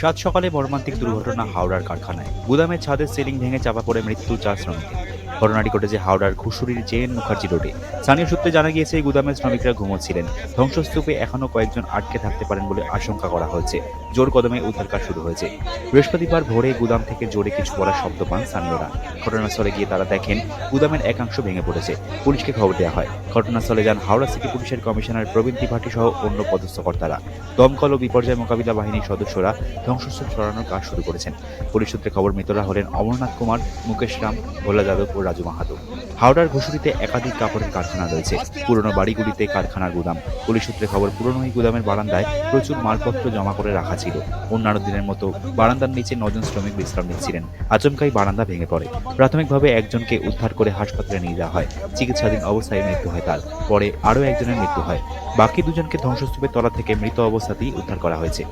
সাত সকালে মর্মান্তিক দুর্ঘটনা হাওড়ার কারখানায়। গুদামের ছাদের সিলিং ভেঙে চাপা পড়ে মৃত্যু চার শ্রমিকের। ঘটনাটি ঘটেছে হাওড়ার ঘুষুরির জেএন মুখার্জি রোডে। স্থানীয় সূত্রে জানা গিয়েছে, এই গুদামের শ্রমিকরা ঘুমোচ্ছিলেন। ধ্বংসস্তূপে এখনও কয়েকজন আটকে থাকতে পারেন বলে আশঙ্কা করা হয়েছে। জোর কদমে উদ্ধার কাজ শুরু হয়েছে। বৃহস্পতিবার ভোরে গুদাম থেকে জোরে কিছু বলার শব্দ পান স্থানীয়রা। ঘটনাস্থলে গিয়ে তারা দেখেন, গুদামের একাংশ ভেঙে পড়েছে। পুলিশকে খবর দেওয়া হয়। ঘটনাস্থলে যান হাওড়া সিটি পুলিশের কমিশনার প্রবীণ ত্রিপাঠী সহ অন্য পদস্থ কর্তারা। দমকল ও বিপর্যয় মোকাবিলা বাহিনীর সদস্যরা ধ্বংসস্তূপ সরানোর কাজ শুরু করেছেন। পুলিশ সূত্রে খবর, মৃতরা হলেন অমরনাথ কুমার, মুকেশ রাম, ভোলা যাদব ও রাজু মাহাতো। হাওড়ার ঘুষুরিতে একাধিক কাপড়ের কারখানা রয়েছে। পুরনো বাড়িগুলিতে কারখানার গুদাম। পুলিশ সূত্রে খবর, পুরনো এই গুদামের বারান্দায় প্রচুর মালপত্র জমা করে রাখা ছিল। অন্যান্য দিনের মতো বারান্দার নিচে নজন শ্রমিক বিশ্রাম নিচ্ছিলেন। আচমকাই বারান্দা ভেঙে পড়ে। প্রাথমিকভাবে একজনকে উদ্ধার করে হাসপাতালে নিয়ে যাওয়া হয়। চিকিৎসাধীন অবস্থায় মৃত্যু হয় তার। পরে আরও একজনের মৃত্যু হয়। বাকি দুজনকে ধ্বংসস্তূপের তলা থেকে মৃত অবস্থাতেই উদ্ধার করা হয়েছে।